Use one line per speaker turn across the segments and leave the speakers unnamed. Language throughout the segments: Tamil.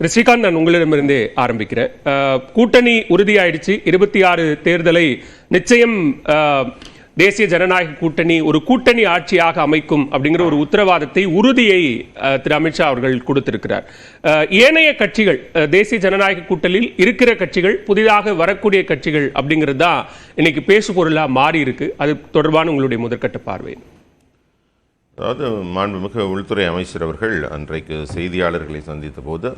திரு ஸ்ரீகாந்த் நான் உங்களிடமிருந்தே ஆரம்பிக்கிறேன். கூட்டணி உறுதியாயிடுச்சு. இருபத்தி ஆறு தேர்தலை நிச்சயம் தேசிய ஜனநாயக கூட்டணி ஒரு கூட்டணி ஆட்சியாக அமைக்கும் அப்படிங்கிற ஒரு உத்தரவாதத்தை உறுதியை திரு அமித்ஷா அவர்கள் கொடுத்திருக்கிறார். ஏனைய கட்சிகள் தேசிய ஜனநாயக கூட்டணியில் இருக்கிற கட்சிகள் புதிதாக வரக்கூடிய கட்சிகள் அப்படிங்கிறது தான் இன்னைக்கு பேசு பொருளா மாறி இருக்கு அது தொடர்பான உங்களுடைய முதற்கட்ட பார்வை.
அதாவது மாண்புமிகு உள்துறை அமைச்சர் அவர்கள் அன்றைக்கு செய்தியாளர்களை சந்தித்த போது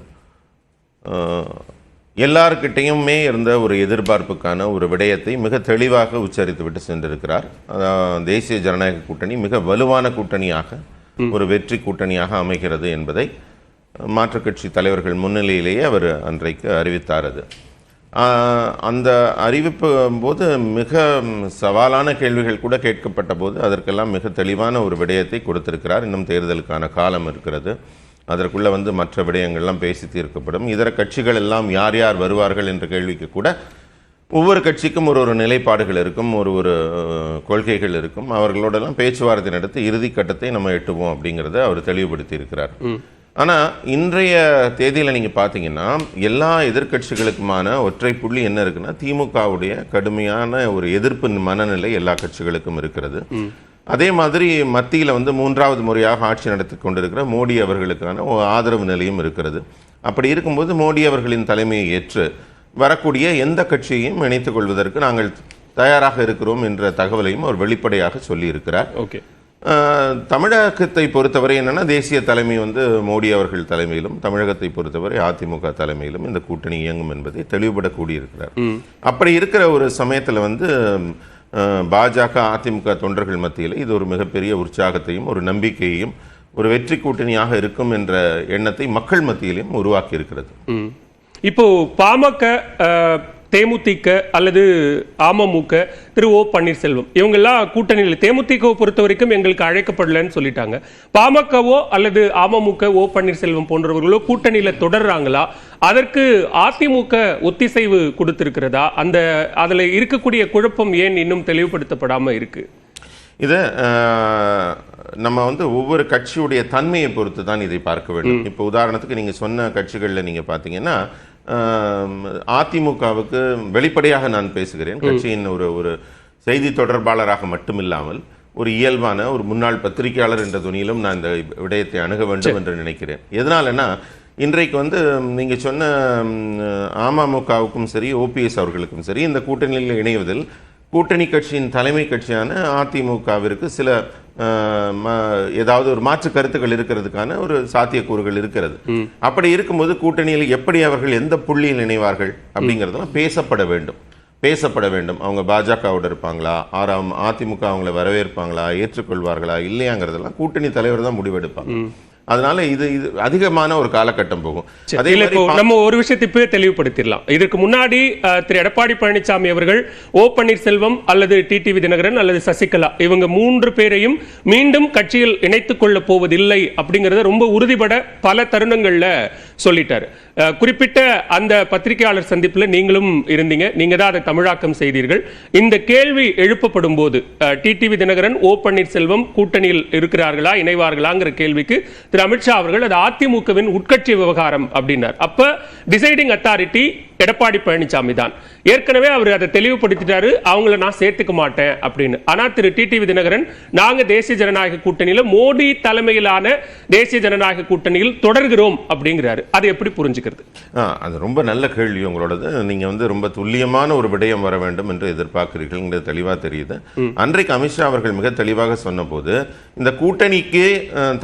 எல்லார்கிட்டேயுமே இருந்த ஒரு எதிர்பார்ப்புக்கான ஒரு விடயத்தை மிக தெளிவாக உச்சரித்து விட்டு சென்றிருக்கிறார் தேசிய ஜனநாயக கூட்டணி மிக வலுவான கூட்டணியாக ஒரு வெற்றி கூட்டணியாக அமைகிறது என்பதை மாற்றுக் கட்சி தலைவர்கள் முன்னிலையிலேயே அவர் அன்றைக்கு அறிவித்தார் அது. அந்த அறிவிப்பு போது மிக சவாலான கேள்விகள் கூட கேட்கப்பட்ட போது அதற்கெல்லாம் மிக தெளிவான ஒரு விடயத்தை கொடுத்திருக்கிறார். இன்னும் தேர்தலுக்கான காலம் இருக்கிறது. அதற்குள்ள வந்து மற்ற விடயங்கள்லாம் பேசி தீர்க்கப்படும். இதர கட்சிகள் எல்லாம் யார் யார் வருவார்கள் என்ற கேள்விக்கு கூட ஒவ்வொரு கட்சிக்கும் ஒரு ஒரு நிலைப்பாடுகள் இருக்கும் ஒரு ஒரு கொள்கைகள் இருக்கும். அவர்களோடெல்லாம் பேச்சுவார்த்தை நடத்தி இறுதி கட்டத்தை நம்ம எட்டுவோம் அப்படிங்கிறத அவர் தெளிவுபடுத்தி இருக்கிறார். ஆனால் இன்றைய தேதியில் நீங்கள் பார்த்தீங்கன்னா எல்லா எதிர்க்கட்சிகளுக்குமான ஒற்றை புள்ளி என்ன இருக்குன்னா திமுகவுடைய கடுமையான ஒரு எதிர்ப்பு மனநிலை எல்லா கட்சிகளுக்கும் இருக்கிறது. அதே மாதிரி மத்தியில் வந்து மூன்றாவது முறையாக ஆட்சி நடத்தி கொண்டிருக்கிற மோடி அவர்களுக்கான ஒரு ஆதரவு நிலையும் இருக்கிறது. அப்படி இருக்கும்போது மோடி அவர்களின் தலைமையை ஏற்று வரக்கூடிய எந்த கட்சியையும் இணைத்துக் கொள்வதற்கு நாங்கள் தயாராக இருக்கிறோம் என்ற தகவலையும் அவர் வெளிப்படையாக சொல்லியிருக்கிறார்.
ஓகே.
தமிழகத்தை பொறுத்தவரை என்னன்னா தேசிய தலைமை வந்து மோடி அவர்கள் தலைமையிலும் தமிழகத்தை பொறுத்தவரை அதிமுக தலைமையிலும் இந்த கூட்டணி இயங்கும் என்பதை தெளிவுபட கூடியிருக்கிறார். அப்படி இருக்கிற ஒரு சமயத்தில் வந்து பாஜக அதிமுக தொண்டர்கள் மத்தியில் இது ஒரு மிகப்பெரிய உற்சாகத்தையும் ஒரு நம்பிக்கையையும் ஒரு வெற்றி கூட்டணியாக இருக்கும் என்ற எண்ணத்தை மக்கள் மத்தியிலும் உருவாக்கி இருக்கிறது
இப்போ பாமக தேமுதிக அல்லது அமமுக திரு ஓ பன்னீர்செல்வம். இவங்கெல்லாம் கூட்டணியில் தேமுதிகவை பொறுத்த வரைக்கும் எங்களுக்கு அழைக்கப்படலைன்னு சொல்லிட்டாங்க. பாமகவோ அல்லது அமமுக ஓ பன்னீர்செல்வம் போன்றவர்களோ கூட்டணியில தொடர்றாங்களா? அதற்கு அதிமுக ஒத்திசைவு கொடுத்திருக்கிறதா? அந்த அதுல இருக்கக்கூடிய குழப்பம் ஏன் இன்னும் தெளிவுபடுத்தப்படாம இருக்கு?
இதை நம்ம வந்து ஒவ்வொரு கட்சியுடைய தன்மையை பொறுத்து தான் இதை பார்க்க வேண்டும். இப்போ உதாரணத்துக்கு நீங்கள் சொன்ன கட்சிகளில் நீங்கள் பார்த்தீங்கன்னா அதிமுகவுக்கு வெளிப்படையாக நான் பேசுகிறேன். கட்சியின் ஒரு ஒரு செய்தி தொடர்பாளராக மட்டுமில்லாமல் ஒரு இயல்பான ஒரு முன்னாள் பத்திரிகையாளர் என்ற துணியிலும் நான் இந்த விடயத்தை அணுக வேண்டும் என்று நினைக்கிறேன். எதனாலன்னா இன்றைக்கு வந்து நீங்க சொன்ன அமமுகவுக்கும் சரி ஓபிஎஸ் அவர்களுக்கும் சரி இந்த கூட்டணியில் இணைவதில் கூட்டணி கட்சியின் தலைமை கட்சியான அதிமுகவிற்கு சில ஏதாவது ஒரு மாற்று கருத்துக்கள் இருக்கிறதுக்கான ஒரு சாத்தியக்கூறுகள் இருக்கிறது. அப்படி இருக்கும்போது கூட்டணியில் எப்படி அவர்கள் எந்த புள்ளியில் இணைவார்கள் அப்படிங்கிறதெல்லாம் பேசப்பட வேண்டும். பேசப்பட வேண்டும். அவங்க பாஜகவோட இருப்பாங்களா? ஆறாம் அதிமுக அவங்கள வரவேற்பாங்களா? ஏற்றுக்கொள்வார்களா? இல்லையாங்கிறதெல்லாம் கூட்டணி தலைவர் தான் முடிவெடுப்பாங்க. அதனால இது இது அதிகமான ஒரு காலகட்டம் போகும். அதே
இப்போ நம்ம ஒரு விஷயத்தை இப்பவே தெளிவுபடுத்திடலாம். இதற்கு முன்னாடி திரு எடப்பாடி பழனிசாமி அவர்கள் ஓ பன்னீர்செல்வம் அல்லது டிடிவி தினகரன் அல்லது சசிகலா இவங்க மூன்று பேரையும் மீண்டும் கட்சியில் இணைத்துக் கொள்ள போவதில்லை அப்படிங்கறத ரொம்ப உறுதிபட பல தருணங்கள்ல சொல்லிட்டார். குறிப்பிட்ட அந்த பத்திரிகையாளர் சந்திப்புல நீங்களும் இருந்தீங்க. நீங்க தான் அதை தமிழாக்கம் செய்தீர்கள். இந்த கேள்வி எழுப்பப்படும் போது டிடிவி தினகரன் ஓ பன்னீர்செல்வம் கூட்டணியில் இருக்கிறார்களா இணைவார்களாங்கிற கேள்விக்கு திரு அமித்ஷா அவர்கள் அது அதிமுகவின் உட்கட்சி விவகாரம் அப்படின்னார். அப்ப டிசைடிங் அத்தாரிட்டி எடப்பாடி பழனிசாமி தான். ஏற்கனவே அவர் அதை தெளிவுபடுத்திட்டாரு அவங்கள நான் சேர்த்துக்க மாட்டேன் அப்படின்னு. ஆனா திரு டிடிவி தினகரன் நாங்க தேசிய ஜனநாயக கூட்டணியில மோடி தலைமையிலான தேசிய ஜனநாயக கூட்டணியில் தொடர்கிறோம் அப்படிங்கிறாரு. அதை எப்படி புரிஞ்சுக்கிறது?
அது ரொம்ப நல்ல கேள்வி உங்களோடது. நீங்க வந்து ரொம்ப துல்லியமான ஒரு விடயம் வர வேண்டும் என்று எதிர்பார்க்கிறீர்கள். தெளிவா தெரியுது. அன்றைக்கு அமித்ஷா அவர்கள் மிக தெளிவாக சொன்னபோது இந்த கூட்டணிக்கு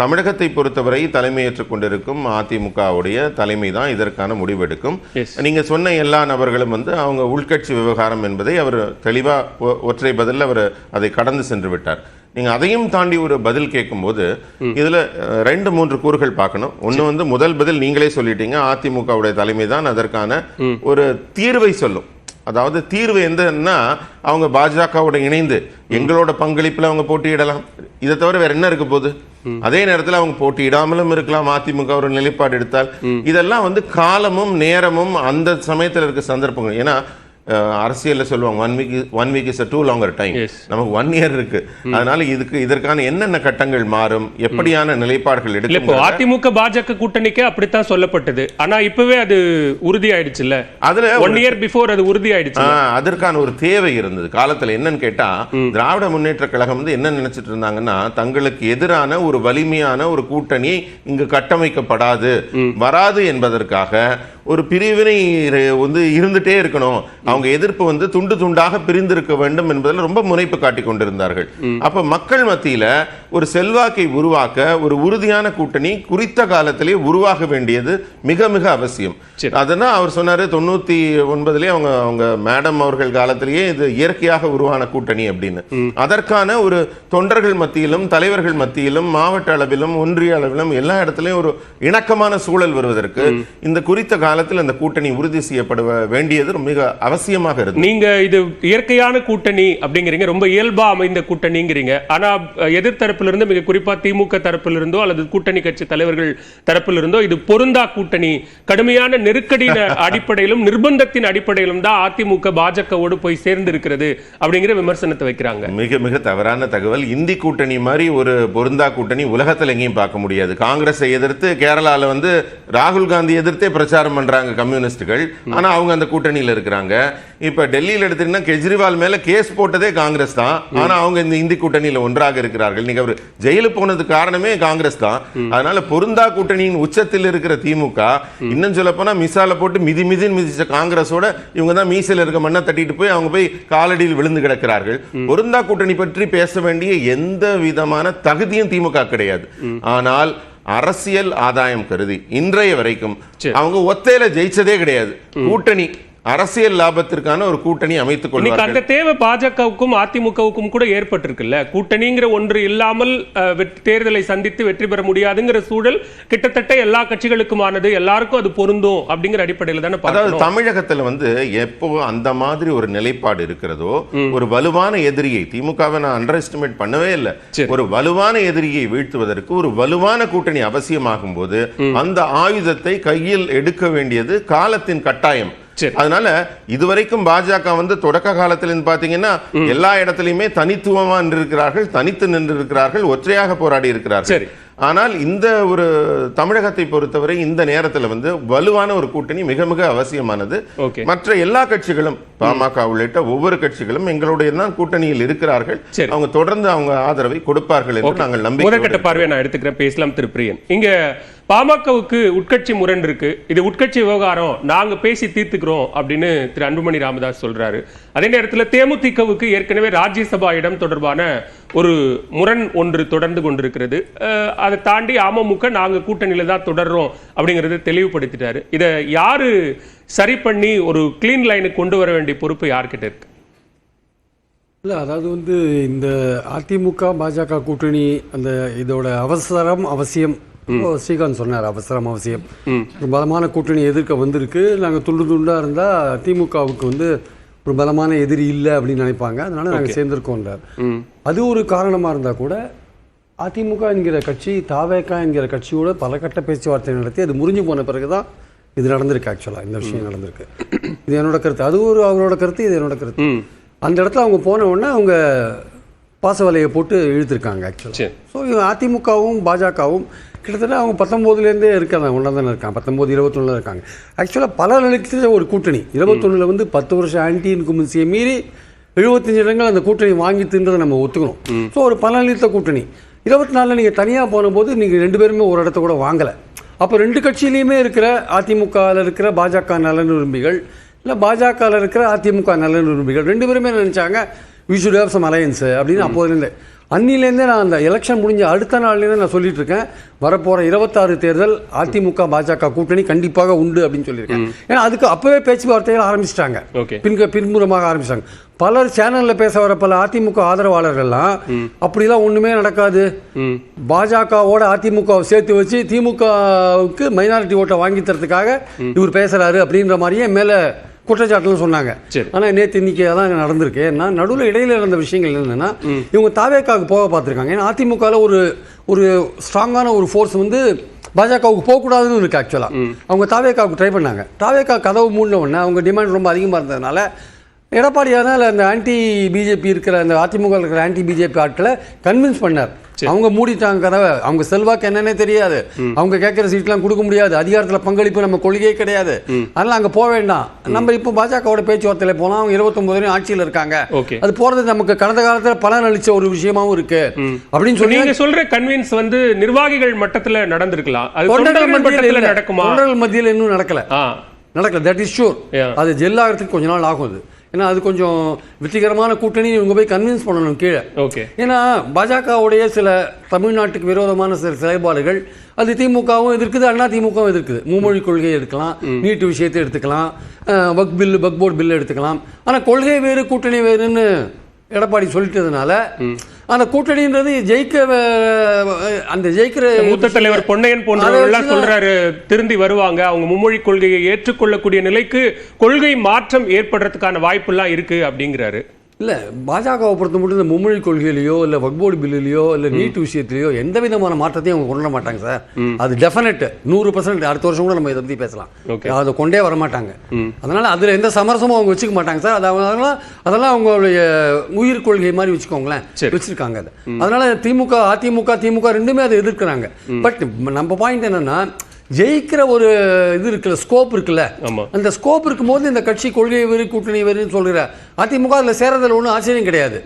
தமிழகத்தை பொறுத்தவரை தலைமையேற்றுக் கொண்டிருக்கும் அதிமுகவுடைய தலைமை தான் இதற்கான முடிவெடுக்கும். நீங்க சொன்ன எல்லா நபர்களும் வந்து அவங்க உள்கட்சி விவகாரம் என்பதை அவர் தெளிவா ஒ- ஒற்றை பதில் அவர் அதை கடந்து சென்று விட்டார். நீங்க அதையும் தாண்டி ஒரு பதில் கேட்கும்போது இதுல ரெண்டு மூன்று கூறுகள் பார்க்கணும். ஒண்ணு வந்து முதல் பதில் நீங்களே சொல்லிட்டீங்க அதிமுகவுடைய தலைமை தான் அதற்கான ஒரு தீர்வை சொல்லும். அதாவது தீர்வு எந்தன்னா அவங்க பாஜகவோட இணைந்து எங்களோட பங்களிப்புல அவங்க போட்டியிடலாம். இதை தவிர வேற என்ன இருக்க போகுது? அதே நேரத்தில் அவங்க போட்டியிடாமலும் இருக்கலாம் அதிமுக ஒரு நிலைப்பாடு எடுத்தால் இதெல்லாம் வந்து காலமும் நேரமும் அந்த சமயத்தில் இருக்க சந்தர்ப்பங்கள். ஏன்னா அரசியல்ல சொல்லுவாங்க one week one week is a too longer time. நமக்கு ஒன் இயர் இருக்கு. அதனால இதுக்கு இதற்கான என்னென்ன கட்டங்கள் மாறும் எப்படியான நிலைப்பாடுகள்
இல்ல இப்போ
எடுக்கும்
அதிமுக பாஜக கூட்டணிக்கே அப்படித்தான் சொல்லப்பட்டது. ஆனா இப்பவே அது உறுதி ஆயிடுச்சுல்ல
அதுல
ஒன் இயர் பிஃபோர் அது உறுதி ஆயிடுச்சு
அதற்கான ஒரு தேவை இருந்தது. காலத்துல என்னன்னு கேட்டா திராவிட முன்னேற்ற கழகம் வந்து என்ன நினைச்சிட்டு இருந்தாங்கன்னா தங்களுக்கு எதிரான ஒரு வலிமையான ஒரு கூட்டணி இங்கு கட்டமைக்கப்படாது. வராது என்பதற்காக ஒரு பிரிவினை வந்து இருந்துட்டே இருக்கணும். அவங்க எதிர்ப்பு வந்து துண்டு துண்டாக பிரிந்திருக்க வேண்டும் என்பதில் ரொம்ப முனைப்பு காட்டிக் கொண்டிருந்தார்கள். அப்ப மக்கள் மத்தியில ஒரு செல்வாக்கை உருவாக்க ஒரு உறுதியான கூட்டணி குறித்த காலத்திலே உருவாக வேண்டியது மிக மிக அவசியம்.
சரி.
அதனா அவர் சொன்னாரு தொண்ணூத்தி ஒன்பதுலயே அவங்க அவங்க மேடம் அவர்கள் காலத்திலேயே இது இயற்கையாக உருவான கூட்டணி அப்படின்னு. அதற்கான ஒரு தொண்டர்கள் மத்தியிலும் தலைவர்கள் மத்தியிலும் மாவட்ட அளவிலும் ஒன்றிய அளவிலும் எல்லா இடத்துலயும் ஒரு இணக்கமான சூழல் வருவதற்கு இந்த குறித்த காலத்தில் அந்த கூட்டணி உறுதி செய்யப்பட வேண்டியது மிக அவசியமாக இருந்தது.
நீங்க இது இயற்கையான கூட்டணி அப்படிங்கிறீங்க ரொம்ப இயல்பா அமைந்த கூட்டணிங்கிறீங்க. ஆனா அஹ், எதிர்த்தரப்புல இருந்து மிக குறிப்பா திமுக தரப்புல இருந்தோ அல்லது கூட்டணி கட்சி தலைவர்கள் தரப்புல இருந்தோ இது பொருந்தா கூட்டணி. கடுமையான நெருக்கடியின் அடிப்படையிலும் நிர்பந்தத்தின் அடிப்படையிலும் தான் அதிமுக பாஜகவோடு போய் சேர்ந்து இருக்கிறது அப்படிங்கிற விமர்சனத்தை வைக்கிறாங்க.
மிக மிக தவறான தகவல். இந்தி கூட்டணி மாதிரி ஒரு பொருந்தா கூட்டணி உலகத்தில் எங்கேயும் பார்க்க முடியாது. காங்கிரஸை எதிர்த்து கேரளால வந்து ராகுல் காந்தி எதிர்த்தே பிரச்சாரம் பண்றாங்க கம்யூனிஸ்டுகள். ஆனா அவங்க அந்த கூட்டணியில இருக்கிறாங்க. இப்ப டெல்லியில எடுத்தீங்கன்னா கெஜ்ரிவால் மேல கேஸ் போட்டதே காங்கிரஸ் தான். ஆனா அவங்க இந்த இந்தி கூட்டணியில ஒன்றாக இருக்கிறார்கள். நீங்க அவர் ஜெயிலுக்கு போனதுக்கு காரணமே காங்கிரஸ் தான். அதனால பொருந்தா கூட்டணியின் உச்சத்தில் இருக்கிற திமுக இன்னும் சொல்ல போனா மிசால போட்டு மிதி மிதின்னு மிதிச்ச காங்கிரஸோட இவங்க தான் மீசையில இருக்க மண்ணை தட்டிட்டு போய் அவங்க போய் காலடியில் விழுந்து கிடக்கிறார்கள். பொருந்தா கூட்டணி பற்றி பேச வேண்டிய எந்த விதமான தகுதியும் திமுக கிடையாது. ஆனால் அரசியல் ஆதாயம் கருதி இன்றைய வரைக்கும். அவங்க ஒத்தையில ஜெயிச்சதே கிடையாது. கூட்டணி. அரசியல் லாபத்திற்கான ஒரு கூட்டணி அமைத்துக் கொள்வார்கள்.
அந்த தேவை பாஜகவுக்கும் அதிமுகவுக்கும் கூட ஏற்பட்டிருக்குல்ல? கூட்டணிங்கிற ஒன்று இல்லாமல் தேர்தலை சந்தித்து வெற்றி பெற முடியாதுங்கிற சூழல் கிட்டத்தட்ட எல்லா கட்சிகளுக்குமானது. எல்லாருக்கும் அது பொருந்தும் அப்படிங்கிற அடிப்படையில் தானே
அதாவது தமிழகத்துல வந்து எப்போ அந்த மாதிரி ஒரு நிலைப்பாடு இருக்கிறதோ ஒரு வலுவான எதிரியை திமுகவை நான் அண்டர் எஸ்டிமேட் பண்ணவே இல்லை. ஒரு வலுவான எதிரியை வீழ்த்துவதற்கு ஒரு வலுவான கூட்டணி அவசியமாகும் போது அந்த ஆயுதத்தை கையில் எடுக்க வேண்டியது காலத்தின் கட்டாயம். அதனால இதுவரைக்கும் பாஜக வந்து தொடக்க காலத்துல பாத்தீங்கன்னா எல்லா இடத்துலயுமே தனித்துவமா நின்றிருக்கிறார்கள் தனித்து நின்றிருக்கிறார்கள் ஒற்றையாக போராடி இருக்கிறார்கள். ஆனால் இந்த ஒரு தமிழகத்தை பொறுத்தவரை இந்த நேரத்துல வந்து வலுவான ஒரு கூட்டணி மிக மிக அவசியமானது. மற்ற எல்லா கட்சிகளும் பாமக உள்ளிட்ட ஒவ்வொரு கட்சிகளும் எங்களுடைய தான் கூட்டணியில் இருக்கிறார்கள். அவங்க தொடர்ந்து அவங்க ஆதரவை கொடுப்பார்கள் என்று நாங்கள்
முதற்கட்ட பார்வையை நான் எடுத்துக்கிறேன். பேசலாம் திரு பிரியன். இங்க பாமகவுக்கு உட்கட்சி முரண் இருக்கு. இது உட்கட்சி விவகாரம். நாங்க பேசி தீர்த்துக்கிறோம் அப்படின்னு திரு அன்புமணி ராமதாஸ் சொல்றாரு. அதே நேரத்தில் தேமுதிகவுக்கு ஏற்கனவே ராஜ்யசபா இடம் தொடர்பான ஒரு முரண் ஒன்று தொடர்ந்து கொண்டிருக்கிறது. அதை தாண்டி அமமுக நாங்க கூட்டணியில தான் தொடர்றோம் அப்படிங்கறத தெளிவுபடுத்திட்டாரு. இதை யாரு சரி பண்ணி ஒரு கிளீன் லைனுக்கு கொண்டு வர வேண்டிய பொறுப்பு யார்கிட்ட இருக்கு?
இல்லை அதாவது வந்து இந்த அதிமுக பாஜக கூட்டணி அந்த இதோட அவசரம் அவசியம் ஸ்ரீகாந்த் சொன்னார் அவசரம் அவசியம். ஒரு பலமான கூட்டணி எதிர்க்க வந்திருக்கு. நாங்கள் துண்டு துண்டாக இருந்தால் திமுகவுக்கு வந்து ஒரு பலமான எதிரி இல்லை அப்படின்னு நினைப்பாங்க. அதனால நாங்கள் சேர்ந்திருக்கோன்றார். அது ஒரு காரணமாக இருந்தால் கூட அதிமுக என்கிற கட்சி தாவேகா என்கிற கட்சியோட பல கட்ட பேச்சுவார்த்தை நடத்தி அது முறிஞ்சு போன பிறகு தான் இது நடந்திருக்கு ஆக்சுவலாக இந்த விஷயம் நடந்திருக்கு. இது என்னோட கருத்து. அது ஒரு அவரோட கருத்து இது என்னோட கருத்து. அந்த இடத்துல அவங்க போன உடனே அவங்க பாசவலையை போட்டு இழுத்துருக்காங்க ஆக்சுவலாக ஸோ அதிமுகவும் பாஜகவும் கிட்டத்தட்ட அவங்க பத்தொம்போதுலேருந்தே இருக்காங்க ஒன்றா தானே இருக்காங்க பத்தொம்போது இருபத்தொன்னில் இருக்காங்க. ஆக்சுவலாக பல நிலைக்கு ஒரு கூட்டணி. இருபத்தொன்னில் வந்து பத்து வருஷம் ஆன்டி இன்குமென்சியை மீறி எழுபத்தஞ்சு இடங்கள் அந்த கூட்டணி வாங்கி தின்றதை நம்ம ஒத்துக்கணும் ஸோ ஒரு பல நிலைத்த கூட்டணி. இருபத்தி நாலில் நீங்கள் தனியாக போனபோது நீங்கள் ரெண்டு பேருமே ஒரு இடத்த கூட வாங்கலை. அப்போ ரெண்டு கட்சியிலையுமே இருக்கிற அதிமுகவில் இருக்கிற பாஜக நலன் விரும்பிகள் இல்லை பாஜகவில் இருக்கிற அதிமுக நலன் விரும்பிகள் ரெண்டு பேருமே நினைச்சாங்க we should have some alliance அப்படின்னு அப்போதுலேருந்தே. அன்னிலேருந்தே நான் அந்த எலெக்ஷன் முடிஞ்ச அடுத்த நாள்லேருந்து நான் சொல்லிட்டு இருக்கேன் வரப்போகிற இருபத்தாறு தேர்தல் அதிமுக பாஜக கூட்டணி கண்டிப்பாக உண்டு அப்படின்னு சொல்லியிருக்கேன். ஏன்னா அதுக்கு அப்போவே பேச்சுவார்த்தைகள் ஆரம்பிச்சிட்டாங்க.
ஓகே.
பின்க பின்புறமாக ஆரம்பிச்சாங்க. பலர் சேனலில் பேச வர பல அதிமுக ஆதரவாளர்கள்லாம் அப்படிலாம் ஒன்றுமே நடக்காது. பாஜகவோட அதிமுகவை சேர்த்து வச்சு திமுகவுக்கு மைனாரிட்டி ஓட்டை வாங்கி தரதுக்காக இவர் பேசுறாரு அப்படின்ற மாதிரியே மேலே குற்றச்சாட்டுலாம் சொன்னாங்க. ஆனால் நேற்று இன்னைக்கு அதான் நடந்திருக்கு. ஏன்னா நடுவில் இடையில நடந்த விஷயங்கள் என்னன்னா இவங்க தாவேக்காவுக்கு போக பார்த்துருக்காங்க. ஏன்னா அதிமுகவில் ஒரு ஒரு ஸ்ட்ராங்கான ஒரு ஃபோர்ஸ் வந்து பாஜகவுக்கு போகக்கூடாதுன்னு இருக்கு ஆக்சுவலாக அவங்க தாவேக்காவுக்கு ட்ரை பண்ணாங்க. தாவேக்கா கதவு மூடின உடனே அவங்க டிமாண்ட் ரொம்ப அதிகமாக இருந்ததுனால எடப்பாடி ஆனால் அந்த ஆன்டி பிஜேபி இருக்கிற அந்த அதிமுக இருக்கிற ஆன்டி பிஜேபி ஆட்களை கன்வின்ஸ் பண்ணார். அவங்க மூடிட்டாங்க கதவை. அவங்க செல்வாக்கு என்னன்னே தெரியாது. அவங்க கேட்குற சீட்லாம் கொடுக்க முடியாது. அதிகாரத்தில் பங்களிப்பு நம்ம கொள்கையே கிடையாது. அதனால அங்கே போக வேண்டாம். நம்ம இப்போ பாஜகவோட பேச்சுவார்த்தையில் போனால் அவங்க இருபத்தொம்பது வரையும் ஆட்சியில் இருக்காங்க. அது போறது நமக்கு கடந்த காலத்துல பலன் அளிச்ச ஒரு விஷயமாவும் இருக்கு. அப்படின்னு சொல்லி
நீங்க சொல்ற கன்வின்ஸ் வந்து நிர்வாகிகள் மட்டத்துல நடந்திருக்கலாம். அது
தொண்டர்கள் மத்தியில் இன்னும் நடக்கல. நடக்கல. That is sure. அது ஜெல் ஆகிறதுக்கு கொஞ்ச நாள் ஆகும் அது. ஏன்னா அது கொஞ்சம் வெற்றிகரமான கூட்டணி இவங்க போய் கன்வின்ஸ் பண்ணணும் கீழே.
ஓகே
ஏன்னா பாஜகவுடைய சில தமிழ்நாட்டுக்கு விரோதமான சில செயல்பாடுகள் அது திமுகவும் எதிர்க்குது அண்ணா திமுகவும் எதிர்க்குது. மும்மொழி கொள்கையை எடுக்கலாம் நீட்டு விஷயத்தை எடுத்துக்கலாம் வக் பில்லு வக் போர்டு பில்லு எடுத்துக்கலாம். ஆனால் கொள்கை வேறு கூட்டணி வேறுன்னு எடப்பாடி சொல்லிட்டதுனால அந்த கூட்டணின்றது ஜெயிக்க அந்த ஜெயிக்கிற
மூத்த தலைவர் பொன்னையன் போன்றவர்கள் எல்லாம் சொல்றாரு திருந்தி வருவாங்க. அவங்க மும்மொழி கொள்கையை ஏற்றுக்கொள்ளக்கூடிய நிலைக்கு கொள்கை மாற்றம் ஏற்படுறதுக்கான வாய்ப்பு எல்லாம் இருக்கு அப்படிங்கிறாரு.
இல்ல பாஜகவை பொறுத்த மட்டும் இந்த மும்மொழி கொள்கையிலையோ இல்ல வக்போர்டு பில்லுலையோ இல்ல நீட் விஷயத்திலையோ எந்த விதமான மாற்றத்தையும் அவங்க கொண்டு வர மாட்டாங்க சார். அது டெஃபினட் நூறு பர்சன்ட் அடுத்த வருஷம் கூட நம்ம இதை பத்தி பேசலாம். அதை கொண்டே வர மாட்டாங்க. அதனால அதுல எந்த சமரசமும் அவங்க வச்சுக்க மாட்டாங்க சார். அது அதெல்லாம் அதெல்லாம் அவங்களுடைய உயிர் கொள்கை மாதிரி வச்சுக்கோங்களேன்.
சரி.
வச்சிருக்காங்க அதை. அதனால திமுக அதிமுக திமுக ரெண்டுமே அதை எதிர்க்கிறாங்க. பட் நம்ம பாயிண்ட் என்னன்னா ஜெயிக்கிற ஒரு இது இருக்குல்ல ஸ்கோப் இருக்குல்ல. அந்த ஸ்கோப் இருக்கும்போது இந்த கட்சி கொள்கை வேறு கூட்டணி வேறுன்னு சொல்கிற அதிமுக அதில் சேரதில் ஒன்றும் ஆச்சரியம் கிடையாது.